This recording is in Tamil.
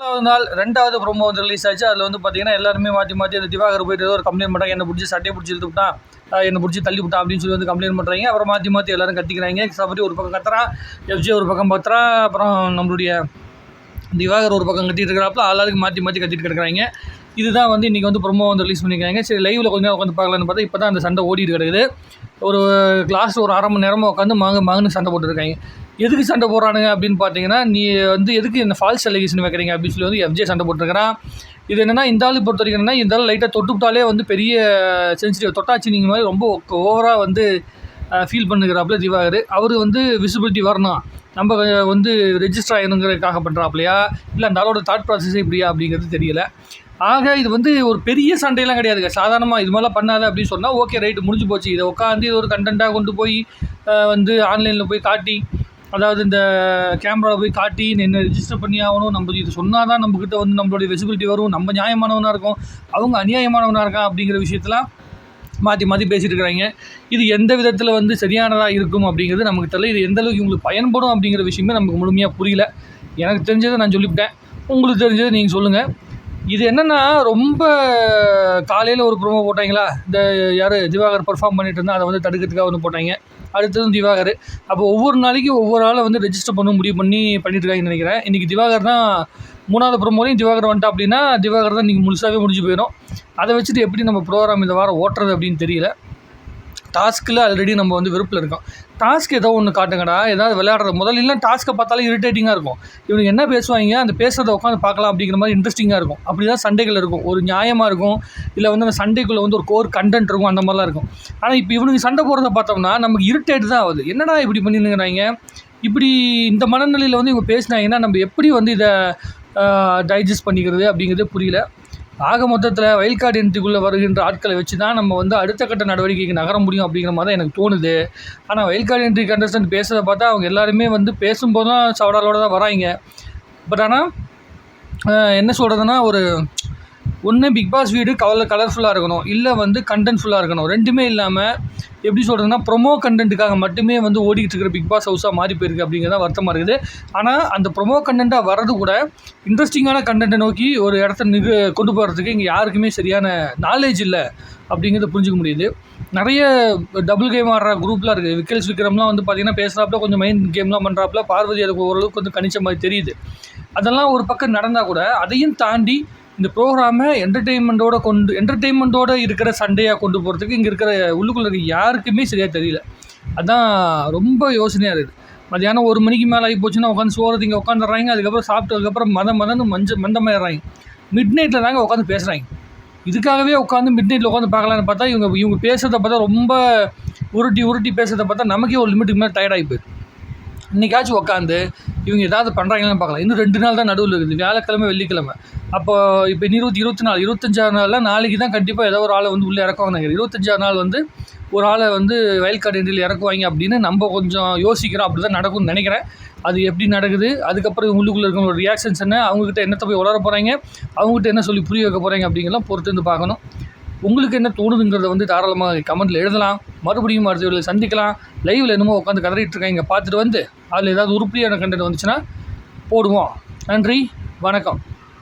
முதலாவது நாள் ரெண்டாவது ப்ரோமோ வந்து ரிலீஸ் ஆச்சு. அதில் வந்து பார்த்தீங்கன்னா எல்லாருமே மாற்றி மாற்றி அந்த திவாகர் போயிட்டு ஏதோ ஒரு கம்ப்ளைண்ட் பண்ணுறாங்க என்னை பிடிச்சி சட்டையை பிடிச்சி இழுத்து என்னை பிடிச்சி தள்ளி விட்டான் அப்படின்னு சொல்லி வந்து கம்ப்ளைண்ட் பண்ணுறாங்க அப்புறம் மாற்றி மாற்றி எல்லாரும் கத்திக்கிறாங்க. சபரி ஒரு பக்கம் கத்துறான். எஃப்ஜி ஒரு பக்கம் பத்துறான். அப்புறம் நம்மளுடைய திவாகர் ஒரு பக்கம் கத்திட்டு இருக்கிறாப்புல எல்லாருக்கும் மாற்றி மாற்றி கத்திட்டு கிடக்குறாங்க. இதுதான் வந்து இன்றைக்கி வந்து ப்ரோமோ வந்து ரிலீஸ் பண்ணியிருக்காங்க. சரி லைவில் கொஞ்சம் உட்காந்து பார்க்கலான்னு பார்த்தா இப்போ தான் அந்த சண்டை ஓடிட்டு கிடக்குது. ஒரு கிளாஸ் ஒரு அரை மணி நேரமாக உட்காந்து மாங்க மாங்கன்னு சண்டை போட்டுருக்காங்க எதுக்கு சண்டை போடுறானுங்க அப்படின்னு பார்த்தீங்கன்னா நீ வந்து எதுக்கு இந்த ஃபால்ஸ் அலிகேஷன் வைக்கிறீங்க அப்படின்னு சொல்லி வந்து எஃப்ஜே சண்டை போட்டுருக்கிறான். இது என்னென்னா இந்த ஆளு பொறுத்த வரைக்கும் என்னன்னா இந்த ஆள் லைட்டாக தொட்டுவிட்டாலே வந்து பெரிய சென்சிட்டிவ் தொட்டாச்சு நீங்கள் மாதிரி ரொம்ப ஓவராக வந்து ஃபீல் பண்ணுகிறாப்புல திவாகர். அவர் வந்து விசிபிலிட்டி வரணும். நம்ம வந்து ரெஜிஸ்டர் ஆகணுங்கிறதுக்காக பண்ணுறாப்புலையா இல்லை அந்த ஆளோட தாட் ப்ராசஸே இப்படியா அப்படிங்கிறது தெரியல. ஆக இது வந்து ஒரு பெரிய சண்டையெல்லாம் கிடையாதுங்க சாதாரணமாக இது மாதிரிலாம் பண்ணாத அப்படின்னு சொன்னால் ஓகே ரைட்டு முடிஞ்சு போச்சு. இதை உட்காந்து இது ஒரு கண்டென்ட்டாக கொண்டு போய் வந்து ஆன்லைனில் போய் காட்டி அதாவது இந்த கேமராவில் போய் காட்டி என்ன ரிஜிஸ்டர் பண்ணி ஆகணும். நம்ம இது சொன்னால் தான் நம்மக்கிட்ட வந்து நம்மளுடைய விசிபிலிட்டி வரும். நம்ம நியாயமானவனாக இருக்கும். அவங்க அநியாயமானவனாக இருக்கான் அப்படிங்கிற விஷயத்தெலாம் மாற்றி மாற்றி பேசிட்டு இருக்கிறாங்க. இது எந்த விதத்தில் வந்து சரியானதாக இருக்கும் அப்படிங்கிறது நமக்கு தெரியல. இது எந்த அளவுக்கு இவங்களுக்கு பயன்படும் அப்படிங்கிற விஷயமே நமக்கு முழுமையாக புரியல. எனக்கு தெரிஞ்சதை நான் சொல்லிவிட்டேன். உங்களுக்கு தெரிஞ்சதை நீங்கள் சொல்லுங்கள் இது என்னென்னா ரொம்ப காலையில் ஒரு ப்ரோமோ போட்டாங்களா? இந்த யார் திவாகர் பெர்ஃபார்ம் பண்ணிட்டு இருந்தால் அதை வந்து தடுக்கிறதுக்காக ஒன்று போட்டாங்க. அடுத்ததும் திவாகர். அப்போ ஒவ்வொரு நாளைக்கும் ஒவ்வொரு ஆளை வந்து ரெஜிஸ்டர் பண்ண முடிவு பண்ணி பண்ணிட்டு இருக்காங்கன்னு நினைக்கிறேன். இன்றைக்கி திவாகர் தான் மூணாவது ப்ரோமோலையும் திவாகர் வந்துட்டா அப்படின்னா திவாகர் தான் இன்றைக்கி முழுசாகவே முடிஞ்சு போயிடும். அதை வச்சுட்டு எப்படி நம்ம ப்ரோக்ராம் இந்த வாரம் ஓட்டுறது அப்படின்னு தெரியல. டாஸ்க்கில் ஆல்ரெடி நம்ம வந்து வெறுப்பில் இருக்கோம். டாஸ்க் ஏதோ ஒன்று காட்டுங்கடா ஏதாவது விளையாடுறது. முதல்லாம் டாஸ்க்கை பார்த்தாலே இரிட்டேட்டிங்காக இருக்கும். இவனுக்கு என்ன பேசுவாங்க? அந்த பேசுகிறத உட்காந்து பார்க்கலாம் அப்படிங்கிற மாதிரி இன்ட்ரெஸ்டிங்காக இருக்கும். அப்படி தான் சண்டைகள் இருக்கும். ஒரு நியாயமாக இருக்கும். இல்லை வந்து அந்த சண்டைக்குள்ளே வந்து ஒரு கோர் கண்டென்ட் இருக்கும். அந்த மாதிரிலாம் இருக்கும். ஆனால் இப்போ இவனுக்கு சண்டை போடுறத பார்த்தோம்னா நமக்கு இரிட்டேட் தான் ஆகுது. என்னடா இப்படி பண்ணிருக்கிறாங்க இப்படி இந்த மனநிலையில் வந்து இவங்க பேசினாங்கன்னா நம்ம எப்படி வந்து இதை டைஜஸ்ட் பண்ணிக்கிறது அப்படிங்கிறதே புரியல. ஆக மொத்தத்தில் வயல் கார்டு என்ட்ரிக்குள்ளே வருகின்ற ஆட்களை வச்சு தான் நம்ம வந்து அடுத்த கட்ட நடவடிக்கைக்கு நகர முடியும் அப்படிங்கிற மாதிரி தான் எனக்கு தோணுது. ஆனால் வயல் கார்டு என்ட்ரி கண்டஸ்டன்ட் பேசுகிறத பார்த்தா அவங்க எல்லாருமே வந்து பேசும்போது தான் சவடாலோடு தான் வராங்க. பட் ஆனால் என்ன சொல்கிறதுனா ஒரு ஒன்று பிக் பாஸ் வீடு கவலை கலர்ஃபுல்லாக இருக்கணும். இல்லை வந்து கண்டென்ட்ஃபுல்லாக இருக்கணும். ரெண்டுமே இல்லாமல் எப்படி சொல்கிறதுனா ப்ரொமோ கண்டென்ட்டுக்காக மட்டுமே வந்து ஓடிக்கிட்டு இருக்கிற பிக் பாஸ் ஹவுஸாக மாறி போயிருக்கு அப்படிங்கிறத வருத்தமாக இருக்குது. ஆனால் அந்த ப்ரொமோ கண்டென்ட்டாக வர்றது கூட இன்ட்ரெஸ்டிங்கான கண்டென்ட்டை நோக்கி ஒரு இடத்த நிகு கொண்டு போகிறதுக்கு இங்கே யாருக்குமே சரியான நாலேஜ் இல்லை அப்படிங்கிறத புரிஞ்சுக்க முடியுது. நிறைய டபுள் கேம் ஆடுற குரூப்லாம் இருக்குது விக்கல்ஸ் விக்ரம்லாம் வந்து பார்த்திங்கன்னா பேசுகிறாப்புல கொஞ்சம் மைண்ட் கேம்லாம் பண்ணுறாப்புல பார்வதி அதுக்கு ஓரளவுக்கு வந்து கணிச்ச மாதிரி தெரியுது. அதெல்லாம் ஒரு பக்கம் நடந்தால் கூட அதையும் தாண்டி இந்த ப்ரோக்ராமை என்டர்டெயின்மெண்ட்டோட கொண்டு என்டர்டெயின்மெண்ட்டோட இருக்கிற சண்டையாக கொண்டு போகிறதுக்கு இங்கே இருக்கிற உள்ளுக்குள்ளே இருக்க யாருக்குமே சரியாக தெரியல. அதான் ரொம்ப யோசனையாக இருக்குது. மதியானம் ஒரு மணிக்கு மேலே ஆகி போச்சுன்னா உட்காந்து சோறு இங்கே உட்காந்துடுறாங்க. அதுக்கப்புறம் சாப்பிட்டதுக்கப்புறம் மத மதன்னு மஞ்ச மந்தமாயிடுறாங்க. மிட் நைட்டில் தாங்க உட்காந்து பேசுகிறாங்க இதுக்காகவே உட்காந்து மிட் நைட்டில் உட்காந்து பார்க்கலான்னு பார்த்தா இவங்க இவங்க பேசுகிறத பார்த்தா ரொம்ப உருட்டி உருட்டி பேசுகிறத பார்த்தா நமக்கே ஒரு லிமிட்டுக்கு மேலே டயர்டாகி போயிடுது. இன்றைக்காச்சும் உட்காந்து இவங்க ஏதாவது பண்ணுறாங்களான்னு பார்க்கலாம். இன்னும் ரெண்டு நாள் தான் நடுவில் இருக்குது. வியாழக்கிழமை வெள்ளிக்கிழமை. அப்போ இப்போ இருபத்தி இருபத்தி நாலு இருபத்தஞ்சாறு நாளில் நாளைக்கு தான் கண்டிப்பாக ஏதோ ஒரு ஆளை வந்து உள்ளே இறக்குவாங்க நினைக்கிறேன். இருபத்தஞ்சாறு நாள் வந்து ஒரு ஆளை வந்து வயல் கார்டு இறக்குவாங்க அப்படின்னு நம்ம கொஞ்சம் யோசிக்கிறோம். அப்படி தான் நடக்கும்னு நினைக்கிறேன். அது எப்படி நடக்குது? அதுக்கப்புறம் உள்ளுக்குள்ளே இருக்கிற ரியாக்ஷன்ஸ் என்ன? அவங்ககிட்ட என்னத்தை போய் உளர போகிறாங்க அவங்ககிட்ட என்ன சொல்லி புரிய வைக்க போகிறாங்க அப்படிங்கலாம் பொறுத்து வந்து பார்க்கணும். உங்களுக்கு என்ன தோணுதுங்கிறத வந்து தாராளமாக கமெண்ட்டில் எழுதலாம். மறுபடியும் அடுத்த சந்திக்கலாம். லைவில் என்னமோ உட்காந்து கதறிட்டு இருக்காங்க. பார்த்துட்டு வந்து அதில் ஏதாவது உருப்படியான கண்டென்ட் வந்துச்சுன்னா போடுவோம். நன்றி வணக்கம்.